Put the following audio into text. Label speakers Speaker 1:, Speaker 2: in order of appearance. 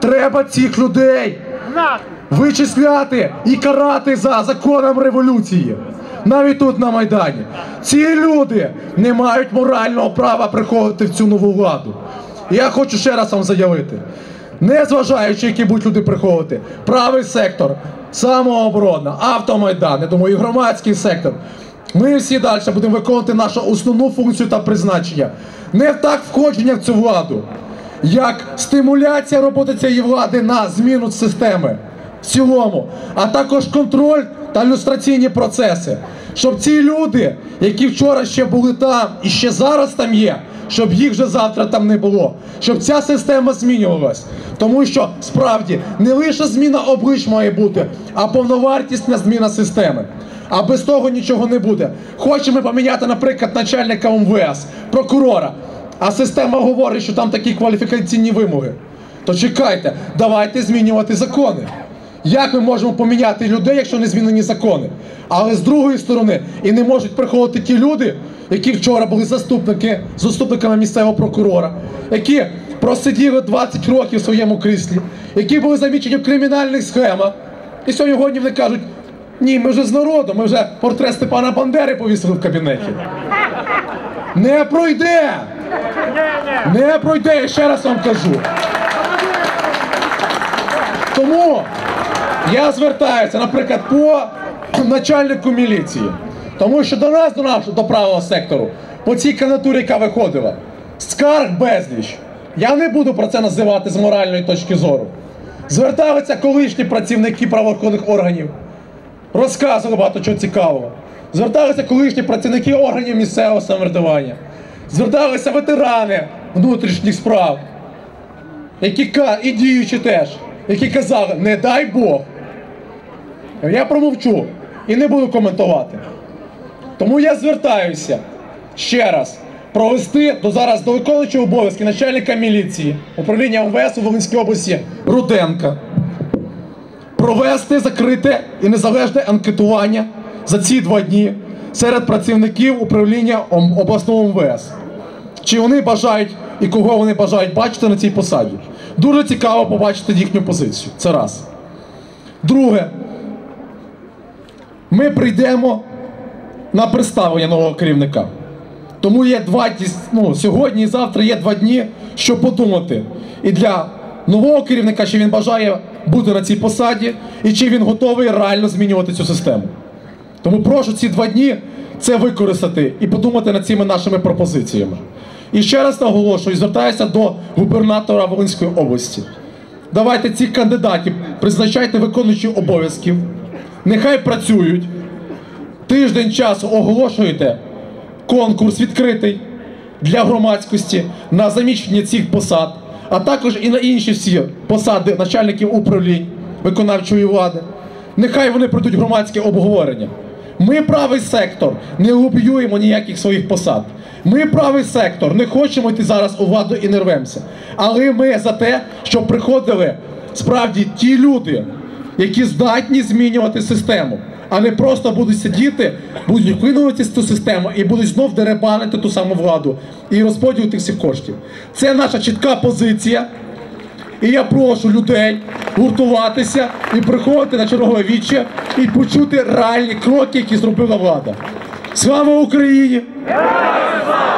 Speaker 1: Треба цих людей вичисляти і карати за законом революції. Навіть тут на Майдані. Ці люди не мають морального права приходити в цю нову владу. Я хочу ще раз вам заявити. Незважаючи, які будуть люди приходити, правий сектор, самооборона, автомайдан, я думаю, і громадський сектор. Ми всі далі будемо виконувати нашу основну функцію та призначення. Не так входження в цю владу, як стимуляція роботи цієї влади на зміну системи в цілому, а також контроль та люстраційні процеси. Щоб ці люди, які вчора ще були там і ще зараз там є, щоб їх вже завтра там не було, щоб ця система змінювалась. Тому що справді не лише зміна облич має бути, а повновартісна зміна системи. А без того нічого не буде. Хочемо поміняти, наприклад, начальника МВС, прокурора. А система говорить, що там такі кваліфікаційні вимоги. То чекайте, давайте змінювати закони. Як ми можемо поміняти людей, якщо не змінені закони? Але з другої сторони, і не можуть приходити ті люди, які вчора були заступники, заступниками місцевого прокурора, які просиділи 20 років в своєму кріслі, які були замічені в кримінальних схемах. І сьогодні вони кажуть, ні, ми вже з народом, ми вже портрет Степана Бандери повісили в кабінеті. Не пройде! Не пройде, я ще раз вам кажу. Тому я звертаюся, наприклад, по начальнику міліції. Тому що до нас, до нашого до правого сектору, по цій кандидатурі, яка виходила, скарг безліч. Я не буду про це називати з моральної точки зору. Звертаються колишні працівники правоохоронних органів, розказували багато чого цікавого. Зверталися колишні працівники органів місцевого самоврядування. Зверталися ветерани внутрішніх справ, які і діючі теж, які казали, не дай Бог. Я промовчу і не буду коментувати. Тому я звертаюся ще раз провести до зараз до виконуючого обов'язки начальника міліції управління МВС у Волинській області Руденка. Провести закрите і незалежне анкетування за ці два дні серед працівників управління обласного МВС. Чи вони бажають і кого вони бажають бачити на цій посаді? Дуже цікаво побачити їхню позицію. Це раз. Друге, ми прийдемо на представлення нового керівника. Тому є два ну, сьогодні і завтра є два дні, щоб подумати. І для нового керівника, чи він бажає бути на цій посаді, і чи він готовий реально змінювати цю систему. Тому прошу ці два дні це використати і подумати над цими нашими пропозиціями. І ще раз наголошую, звертаюся до губернатора Волинської області. Давайте цих кандидатів призначайте виконуючі обов'язків, нехай працюють. Тиждень часу оголошуєте конкурс відкритий для громадськості на заміщення цих посад, а також і на інші всі посади начальників управлінь виконавчої влади. Нехай вони пройдуть громадське обговорення. Ми правий сектор, не лобіюємо ніяких своїх посад. Ми правий сектор, не хочемо йти зараз у владу і не рвемося. Але ми за те, щоб приходили справді ті люди, які здатні змінювати систему, а не просто будуть сидіти, будуть виконувати цю систему і будуть знов деребанити ту саму владу і розподіл всіх коштів. Це наша чітка позиція. І я прошу людей гуртуватися і приходити на чергове віччя і почути реальні кроки, які зробила влада. Слава Україні!